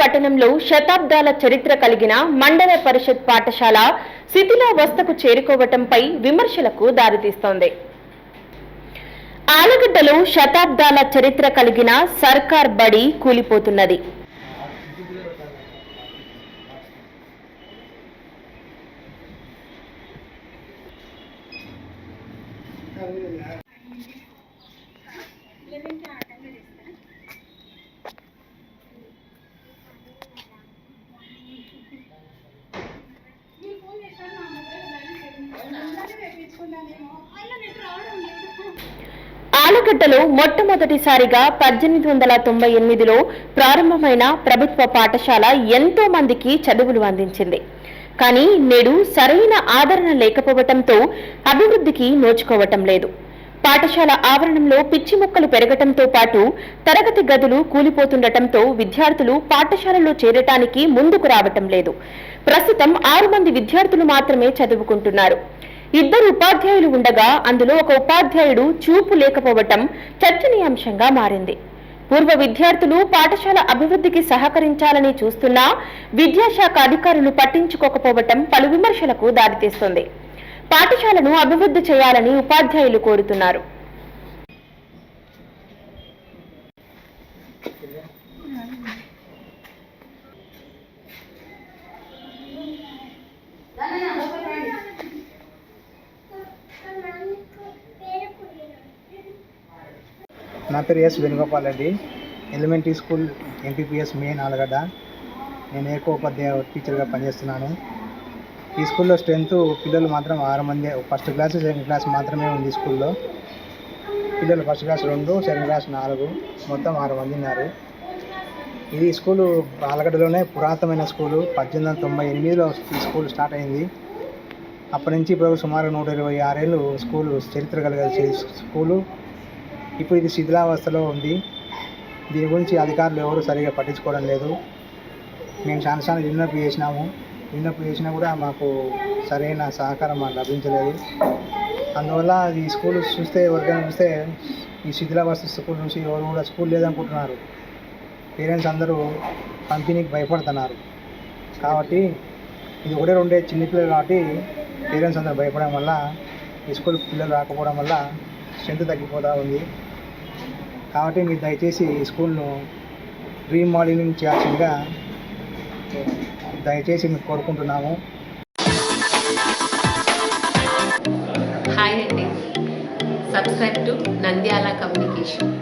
పట్టణంలో శతాబ్దాల చరిత్ర కలిగిన మండల పరిషత్ పాఠశాల శిథిలావస్థకు చేరుకోవటంపై విమర్శలకు దారితీస్తోంది. ఆలగడ్డలో శతాబ్దాల చరిత్ర కలిగిన సర్కార్ బడి కూలిపోతున్నది. ఆలగడ్డలో మొట్టమొదటిసారిగా పద్దెనిమిది వందల తొంభై ఎనిమిదిలో ప్రారంభమైన ప్రభుత్వ పాఠశాల ఎంతో మందికి చదువులు అందించింది. కానీ నేడు సరైన ఆదరణ లేకపోవటంతో అభివృద్ధికి నోచుకోవటం లేదు. పాఠశాల ఆవరణంలో పిచ్చి మొక్కలు పెరగటంతో పాటు తరగతి గదులు కూలిపోతుండటంతో విద్యార్థులు పాఠశాలలో చేరటానికి ముందుకు రావటం లేదు. ప్రస్తుతం ఆరు మంది విద్యార్థులు మాత్రమే చదువుకుంటున్నారు. ఇద్దరు ఉపాధ్యాయులు ఉండగా అందులో ఒక ఉపాధ్యాయుడు చూపు లేకపోవటం చర్చనీయాంశంగా మారింది. పూర్వ విద్యార్థులు పాఠశాల అభివృద్ధికి సహకరించాలని చూస్తున్నా విద్యాశాఖ అధికారులు పట్టించుకోకపోవటం పలు విమర్శలకు దారితీస్తుంది. పాఠశాలను అభివృద్ధి చేయాలని ఉపాధ్యాయులు కోరుతున్నారు. నా పేరు S Venugopal Reddy elementary school MPPS main Allagadda. నేను ఏకోపాధ్యాయ టీచర్గా పనిచేస్తున్నాను. ఈ స్కూల్లో స్ట్రెంత్ పిల్లలు మాత్రం ఆరు మంది ఫస్ట్ క్లాస్ సెకండ్ క్లాస్ మాత్రమే ఉంది స్కూల్లో పిల్లలు ఫస్ట్ క్లాస్ రెండు సెకండ్ క్లాస్ నాలుగు. మొత్తం ఆరు మంది ఉన్నారు. ఇది స్కూలు ఆలగడ్డలోనే పురాతనమైన స్కూలు పద్దెనిమిది వందల తొంభై ఎనిమిదిలో ఈ స్కూల్ స్టార్ట్ అయింది. అప్పటి నుంచి ఇప్పుడు సుమారు నూట ఇరవై ఆరేళ్ళు స్కూలు చరిత్ర కలిగే స్కూలు ఇప్పుడు ఇది శిథిలావస్థలో ఉంది. దీని గురించి అధికారులు ఎవరు సరిగా పట్టించుకోవడం లేదు. మేము చాలా చాలా విన్నప్పు చేసినాము. విన్నప్పు చేసినా కూడా మాకు సరైన సహకారం మాకు లభించలేదు. అందువల్ల ఈ స్కూల్ చూస్తే ఎవరికైనా చూస్తే ఈ శిథిలావస్థ స్కూల్ నుంచి ఎవరు కూడా స్కూల్ లేదనుకుంటున్నారు. పేరెంట్స్ అందరూ పంపిణీకి భయపడుతున్నారు. కాబట్టి ఇది ఒకటే రెండే చిన్నపిల్లలు కాబట్టి పేరెంట్స్ అందరూ భయపడడం వల్ల ఈ స్కూల్ పిల్లలు రాకపోవడం వల్ల స్ట్రెంత్ తగ్గిపోతూ ఉంది. కాబట్టి మీరు దయచేసి స్కూల్ను రీమోడలింగ్ చేయాల్సిందిగా దయచేసి మీకు కోరుకుంటున్నాము. హాయ్ అండి. Subscribe to Nandyal communication.